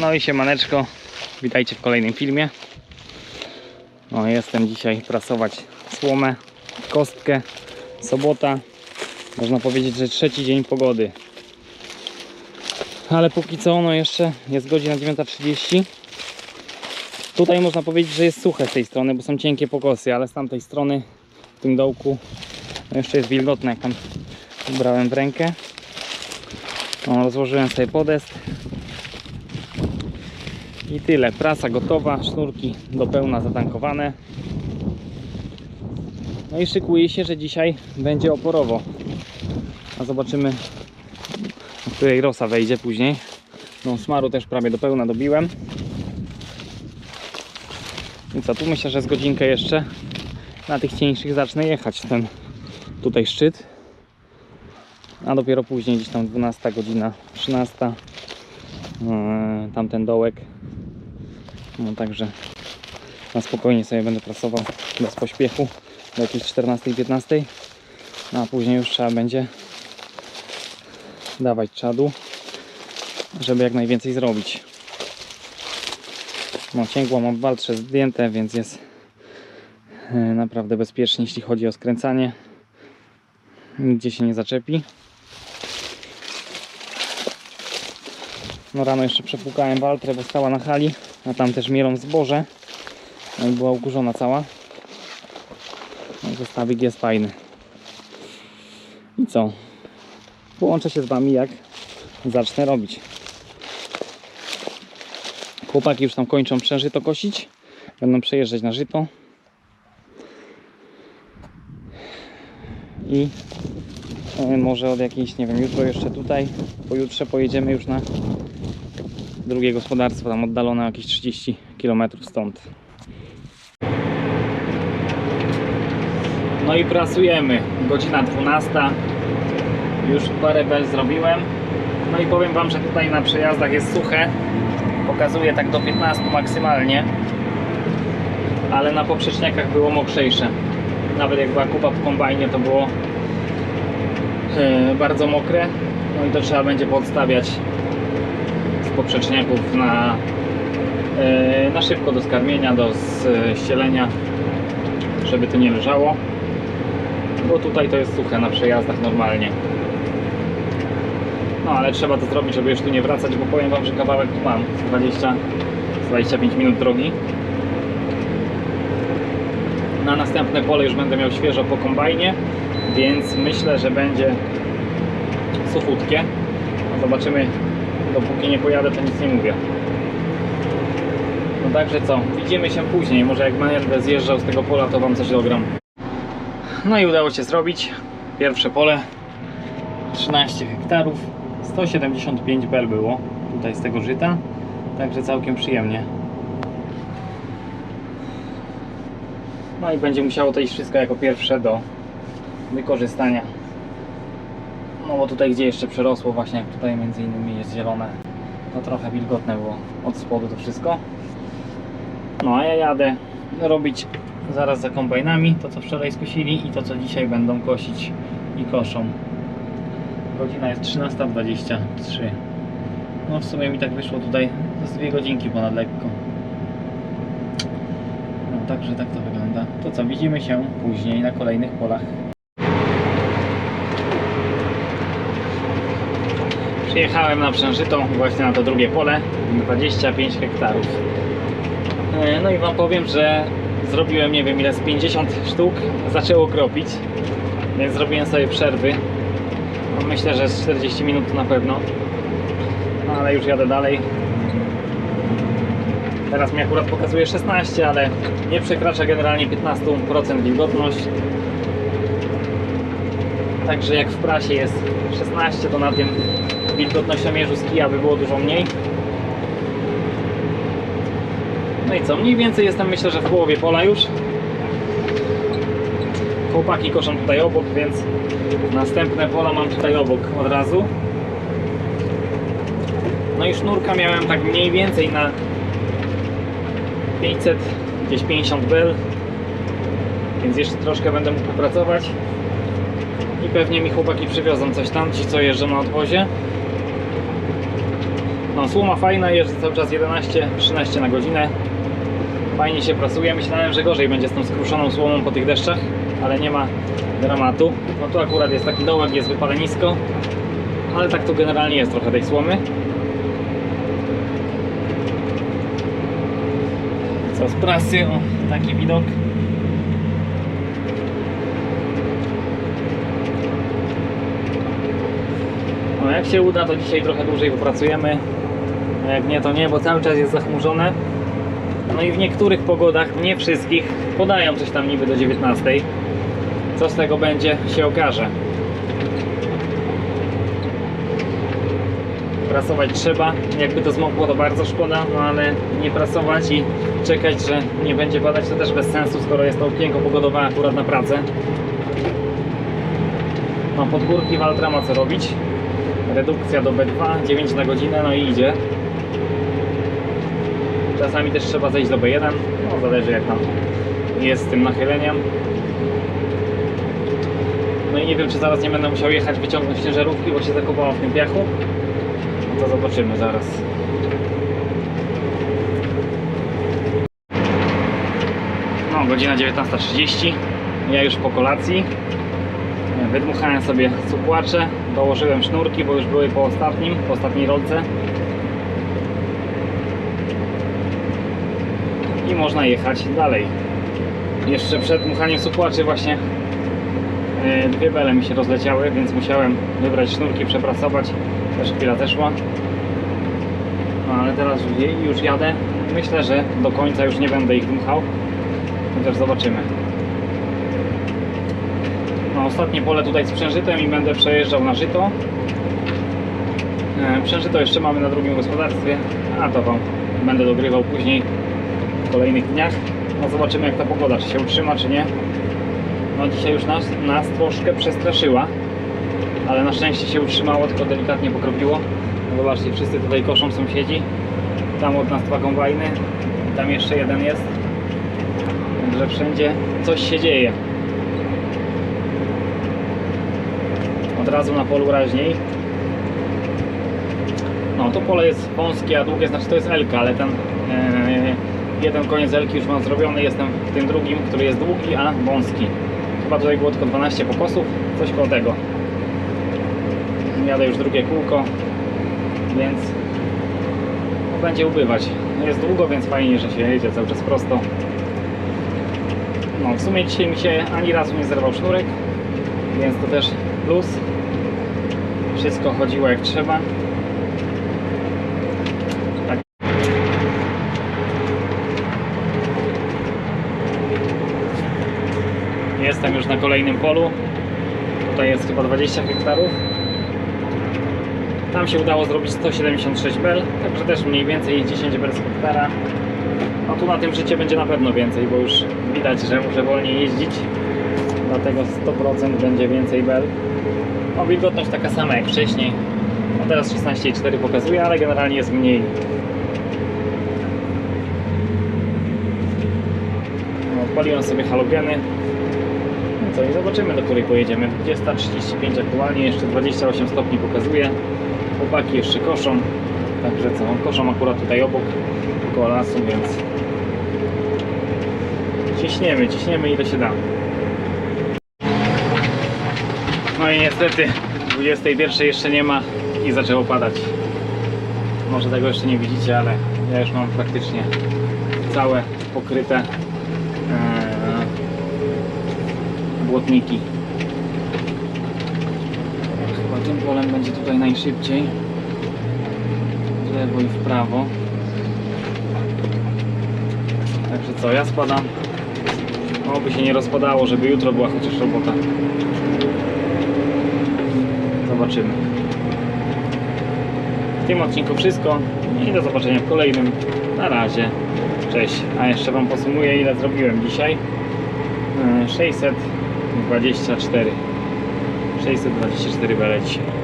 No i siemaneczko, witajcie w kolejnym filmie. No jestem dzisiaj prasować słomę, kostkę, sobota. Można powiedzieć, że trzeci dzień pogody. Ale póki co no jeszcze jest godzina 9.30. Tutaj można powiedzieć, że jest suche z tej strony, bo są cienkie pokosy, ale z tamtej strony w tym dołku no jeszcze jest wilgotne, jak tam brałem w rękę. No, rozłożyłem sobie podest. I tyle. Prasa gotowa, sznurki do pełna zatankowane. No i szykuje się, że dzisiaj będzie oporowo. A zobaczymy, o której rosa wejdzie później. No smaru też prawie do pełna dobiłem. I co, tu myślę, że z godzinkę jeszcze na tych cieńszych zacznę jechać ten tutaj szczyt. A dopiero później gdzieś tam 12 godzina, 13 yy, tamten dołek. No także na spokojnie sobie będę pracował bez pośpiechu do jakiejś 14-15. No a później już trzeba będzie dawać czadu, żeby jak najwięcej zrobić. No cięgło mam w waltrze zdjęte, więc jest e, naprawdę bezpiecznie, jeśli chodzi o skręcanie. Nigdzie się nie zaczepi. No rano jeszcze przepłukałem waltrę, bo stała na hali, a tam też mielą zboże. No była ukurzona cała. No, jest fajny. I co? Połączę się z Wami jak zacznę robić. Chłopaki już tam kończą przężyto kosić. Będą przejeżdżać na żyto. I może od jakiejś, nie wiem, jutro jeszcze tutaj, pojutrze pojedziemy już na drugie gospodarstwo, tam oddalone jakieś 30 km stąd. No i pracujemy. Godzina 12. Już parę bel zrobiłem. No i powiem Wam, że tutaj na przejazdach jest suche. Pokazuje tak do 15 maksymalnie. Ale na poprzeczniakach było mokrzejsze. Nawet jak była kupa w kombajnie, to było e, bardzo mokre. No i to trzeba będzie podstawiać poprzeczniaków na, e, na szybko do skarmienia, do ścielenia, żeby to nie leżało. Bo tutaj to jest suche na przejazdach normalnie. No ale trzeba to zrobić, żeby już tu nie wracać, bo powiem Wam, że kawałek tu mam. z 20, z 25 minut drogi. Na następne pole już będę miał świeżo po kombajnie, więc myślę, że będzie suchutkie. No zobaczymy, dopóki nie pojadę, to nic nie mówię. No także co, widzimy się później. Może jak będę zjeżdżał z tego pola, to Wam coś dogram. No i udało się zrobić pierwsze pole 13 hektarów 175 bel było tutaj z tego żyta także całkiem przyjemnie no i będzie musiało to iść wszystko jako pierwsze do wykorzystania no bo tutaj gdzie jeszcze przerosło właśnie jak tutaj między innymi jest zielone to trochę wilgotne było od spodu to wszystko. No a ja jadę robić zaraz za kombajnami to co wczoraj skosili i to co dzisiaj będą kosić i koszą. Godzina jest 13.23 no w sumie mi tak wyszło tutaj z dwie godzinki ponad lekko. No także tak to wygląda. To co widzimy się później na kolejnych polach przyjechałem na Przężyto właśnie na to drugie pole 25 hektarów. E, no i wam powiem, że zrobiłem nie wiem ile z 50 sztuk zaczęło kropić więc zrobiłem sobie przerwy. No myślę, że z 40 minut na pewno. No, ale już jadę dalej. Teraz mi akurat pokazuje 16 ale nie przekracza generalnie 15% wilgotność. Także jak w prasie jest 16 to na tym wilgotnościomierzu z kija by było dużo mniej no i co, mniej więcej jestem myślę, że w połowie pola już chłopaki koszą tutaj obok, więc następne pola mam tutaj obok od razu. No i sznurka miałem tak mniej więcej na 500, gdzieś 50 bel, więc jeszcze troszkę będę mógł popracować i pewnie mi chłopaki przywiozą coś tam, ci co jeżdżą na odwozie. Słoma fajna, jeżdżę cały czas 11-13 na godzinę. Fajnie się pracuje. Myślałem, że gorzej będzie z tą skruszoną słomą po tych deszczach, ale nie ma dramatu. No tu akurat jest taki dołek, jest wypalenisko, ale tak to generalnie jest trochę tej słomy. Co z prasy? O, taki widok. No jak się uda, to dzisiaj trochę dłużej popracujemy. A jak nie, to nie, bo cały czas jest zachmurzone. No i w niektórych pogodach, nie wszystkich, podają coś tam niby do 19. Co z tego będzie, się okaże. Prasować trzeba. Jakby to zmokło, to bardzo szkoda, no ale nie prasować i czekać, że nie będzie padać, to też bez sensu, skoro jest to okienko pogodowe akurat na pracę. No pod górki Waltra ma co robić. Redukcja do B2, 9 na godzinę, no i idzie. Czasami też trzeba zejść do B1, no zależy jak tam jest z tym nachyleniem. No i nie wiem, czy zaraz nie będę musiał jechać wyciągnąć ciężarówki, bo się zakopałam w tym piachu. No to zobaczymy zaraz. No, godzina 19.30. Ja już po kolacji. Wydmuchałem sobie cukłacze, dołożyłem sznurki, bo już były po ostatnim, po ostatniej rolce. I można jechać dalej. Jeszcze przed dmuchaniem cukłaczy właśnie e, dwie bele mi się rozleciały, więc musiałem wybrać sznurki, przeprasować. Też chwila zeszła. No ale teraz już jadę. Myślę, że do końca już nie będę ich dmuchał. Chociaż zobaczymy. No, ostatnie pole tutaj z przężytem i będę przejeżdżał na żyto. E, Przężyto jeszcze mamy na drugim gospodarstwie, a to Wam będę dogrywał później w kolejnych dniach. No zobaczymy jak ta pogoda, czy się utrzyma, czy nie. No dzisiaj już nas, nas troszkę przestraszyła, ale na szczęście się utrzymało, tylko delikatnie pokropiło. No zobaczcie, wszyscy tutaj koszą sąsiedzi. Tam od nas dwa kombajny, tam jeszcze jeden jest. Także wszędzie coś się dzieje. od razu na polu raźniej. No to pole jest wąskie, a długie, znaczy to jest Elka, ale ten e, jeden koniec Elki już mam zrobiony, jestem w tym drugim, który jest długi, a wąski. Chyba tutaj było tylko 12 pokosów, coś koło tego. Jadę już drugie kółko, więc no, będzie ubywać. Jest długo, więc fajnie, że się jedzie cały czas prosto. No w sumie dzisiaj mi się ani razu nie zerwał sznurek, więc to też plus. Wszystko chodziło jak trzeba. Jestem już na kolejnym polu. Tutaj jest chyba 20 hektarów. Tam się udało zrobić 176 bel, także też mniej więcej 10 bel z hektara. No tu na tym życie będzie na pewno więcej, bo już widać, że muszę wolniej jeździć. Dlatego 100% będzie więcej bel. No, wilgotność taka sama jak wcześniej. No teraz 16,4 pokazuje, ale generalnie jest mniej. No, odpaliłem sobie halogeny. Co i zobaczymy do której pojedziemy. 20.35 aktualnie, jeszcze 28 stopni pokazuje. Chłopaki jeszcze koszą. Także co, koszą akurat tutaj obok, koło lasu, więc ciśniemy, ciśniemy ile się da. No i niestety 21 jeszcze nie ma i zaczęło padać. Może tego jeszcze nie widzicie, ale ja już mam praktycznie całe pokryte ee, błotniki. Chyba tym polem będzie tutaj najszybciej. W lewo i w prawo. Także co, ja spadam. Oby się nie rozpadało, żeby jutro była chociaż robota. Zobaczymy. W tym odcinku wszystko i do zobaczenia w kolejnym. Na razie. Cześć. A jeszcze Wam posumuję ile zrobiłem dzisiaj. E, 600 24 624 beleci